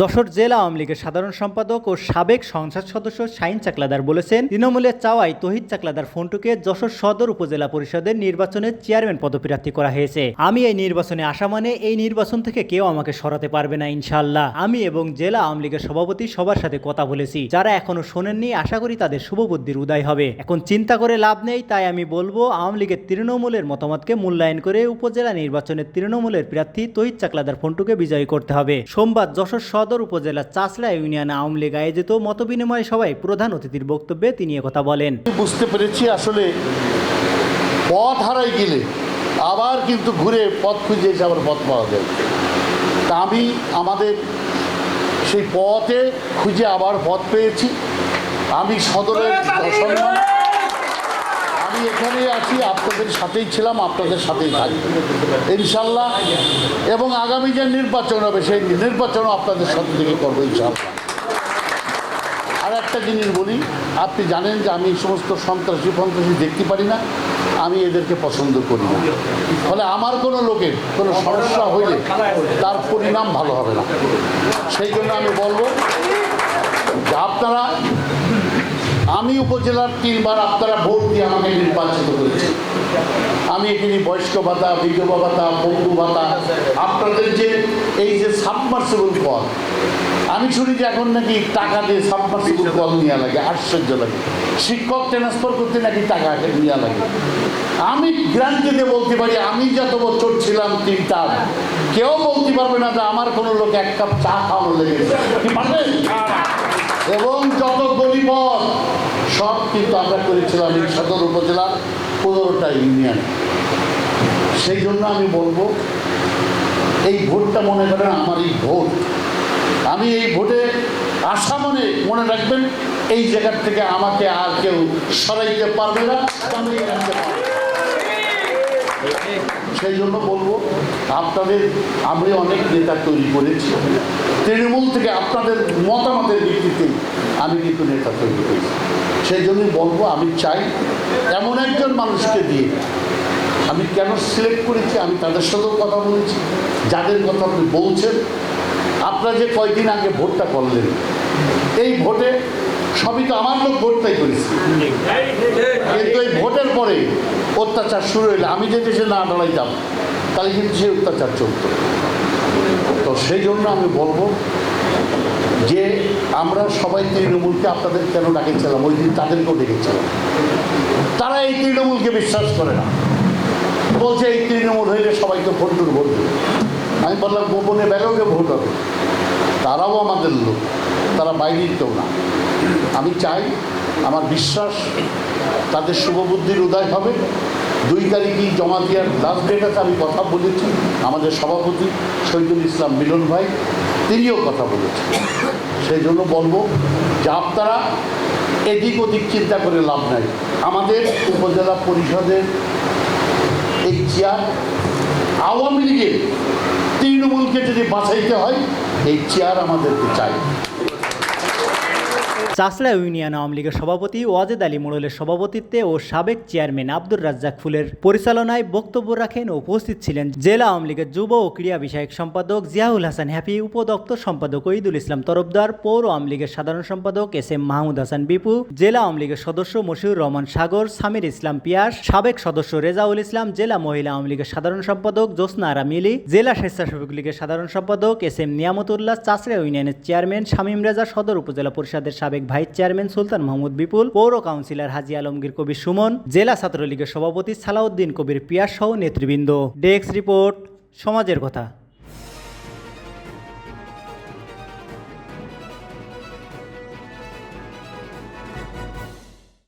যশোর জেলা আওয়ামী লীগের সাধারণ সম্পাদক ও সাবেক সংসদ সদস্য শাহিন চাকলাদার বলেছেন, তৃণমূলের চাওয়ায় তহিদ চাকলাদার ফোনটুকে যশোর সদর উপজেলা পরিষদের নির্বাচনে চেয়ারম্যান পদপ্রার্থী করা হয়েছে। আমি এই নির্বাচনে আসা মানে এই নির্বাচন থেকে কেউ আমাকে সরাতে পারবে না ইনশাল্লাহ আমি এবং জেলা আওয়ামী লীগের সভাপতি সবার সাথে কথা বলেছি। যারা এখনও শোনেননি, আশা করি তাদের শুভবুদ্ধির উদয় হবে। এখন চিন্তা করে লাভ নেই, তাই আমি বলব, আওয়ামী লীগের তৃণমূলের মতামতকে মূল্যায়ন করে উপজেলা নির্বাচনে তৃণমূলের প্রার্থী তহিদ চাকলাদার ফোনটুকে বিজয়ী করতে হবে। সোমবার যশোর সদর উপজেলা চাসলা ইউনিয়ন আওয়ামী লীগ আয়োজিত মতবিনিময় সভায় প্রধান অতিথির বক্তব্যে তিনি কথা বলেন। বুঝতে পেরেছি আসলে পথ হারাই গেলে আবার কিন্তু ঘুরে পথ খুঁজে এসে আবার পথ পাওয়া যায়। তা আমি আমাদের সেই পথে খুঁজে আবার পথ পেয়েছি। আমি সদরের সম্মান আমি এখানে আছি, আপনাদের সাথেই ছিলাম, আপনাদের সাথেই থাকি ইনশাল্লাহ, এবং আগামী যে নির্বাচন হবে, সেই নির্বাচনও আপনাদের সাথে থেকে করব ইনশাল্লাহ। আর একটা জিনিস বলি, আপনি জানেন যে আমি সমস্ত সন্ত্রাসী ফন্ত্রাসী দেখতে পারি না, আমি এদেরকে পছন্দ করি না। ফলে আমার কোনো লোকের কোনো সমস্যা হইলে তার পরিণাম ভালো হবে না। সেই জন্য আমি বলব যে আপনারা আমি উপজেলার তিনবার আপনারা ভোট দিয়ে আমাকে নির্বাচিত করেছেন। আমি এখানে বয়স্ক ভাতা, বিধবা ভাতা, বন্ধু ভাতা, আপনাদের যে এই যে সাবমার্সিবল কল আমি শুনি যে এখন নাকি টাকা দিয়ে সাবমার্সিবল কল নেওয়া লাগে, আশ্চর্য লাগে। শিক্ষক ট্রান্সফার করতে নাকি টাকা নেওয়া লাগে। আমি গ্রান্টি দিয়ে বলতে পারি, আমি যত বছর ছিলাম তিনটা কেউ বলতে পারবে না যে আমার কোনো লোক এক কাপ চা খাওয়ানো লেগেছে। এবং যত গরিবত সব কিন্তু আমরা করেছিলাম এই সদর উপজেলার পনেরোটা ইউনিয়ন। সেই জন্য আমি বলব, এই ভোটটা মনে করেন আমার এই ভোট। আমি এই ভোটে আশা মনে মনে রাখবেন, এই জায়গার থেকে আমাকে আর কেউ সরাইতে পারবে না। সেই জন্য বলব, আপনাদের, আমি অনেক নেতা তৈরি করেছি। তৃণমূল থেকে আপনাদের মতামতের ভিত্তিতে আমি কিন্তু নেতা তৈরি করেছি। সেই জন্যই বলব, আমি চাই এমন একজন মানুষকে দিয়ে। আমি কেন সিলেক্ট করেছি? আমি তাদের সাথেও কথা বলেছি। যাদের কথা আপনি বলছেন, আপনারা যে কয়দিন আগে ভোটটা করলেন, এই ভোটে সবই তো আমার লোক ভোটটাই করেছি। কিন্তু এই ভোটের পরে অত্যাচার শুরু হইলে আমি যে দেশে না দাঁড়াইতাম, তাহলে কিন্তু সেই অত্যাচার চলত। তো সেই জন্য আমি বলব যে আমরা সবাই তৃণমূলকে আপনাদের কেন ডাকেছিলাম? ওই দিন তাদেরকেও ডেকেছিলাম। তারা এই তৃণমূলকে বিশ্বাস করে না। বলছে, এই তৃণমূল হইলে সবাই তো ভোটুর ভোট দেবে। আমি বললাম, গোপনে ব্যালকে ভোট হবে। তারাও আমাদের লোক। তারা বাইরের কেউ না। আমি চাই, আমার বিশ্বাস তাদের শুভবুদ্ধির উদয় হবে। দুই তারিখই জমা দেওয়ার লাস্ট ডেট আছে, আমি কথা বলেছি। আমাদের সভাপতি শহীদুল ইসলাম মিলন ভাই, তিনিও কথা বলেছেন। সেই জন্য বলব যে আপনারা এদিক ওদিক চিন্তা করে লাভ নাই। আমাদের উপজেলা পরিষদের এই চেয়ার আওয়ামী লীগের তৃণমূলকে যদি বাঁচাইতে হয়, এই চেয়ার আমাদেরকে চাই। চাসলা ইউনিয়ন আওয়ামী লীগের সভাপতি ওয়াজেদ আলী মোড়লের সভাপতিত্বে ও সাবেক চেয়ারম্যান আব্দুর রাজ্জাক ফুলের পরিচালনায় বক্তব্য রাখেন উপস্থিত ছিলেন জেলা আওয়ামী লীগের যুব ও ক্রীড়া বিষয়ক সম্পাদক জিয়াউল হাসান হ্যাপি, উপদপ্তর সম্পাদক ঈদুল ইসলাম তরফদার, পৌর আওয়ামী লীগের সাধারণ সম্পাদক এস এম মাহমুদ হাসান বিপু, জেলা আওয়ামী লীগের সদস্য মশিউর রহমান সাগর, সামির ইসলাম পিয়াস, সাবেক সদস্য রেজাউল ইসলাম, জেলা মহিলা আওয়ামী লীগের সাধারণ সম্পাদক জোসনা আরা মিলি জেলা স্বেচ্ছাসেবক লীগের সাধারণ সম্পাদক এস এম নিয়ামতুল্লাহ চাসরা ইউনিয়নের চেয়ারম্যান শামীম রেজা, সদর উপজেলা পরিষদের সাবেক ভাইস চেয়ারম্যান সুলতান মাহমুদ বিপুল, পৌর কাউন্সিলর হাজি আলমগীর কবির সুমন, জেলা ছাত্রলীগের সভাপতি সালাউদ্দিন কবির পিয়াস সহ নেতৃবৃন্দ। ডেস্ক রিপোর্ট, সমাজের কথা।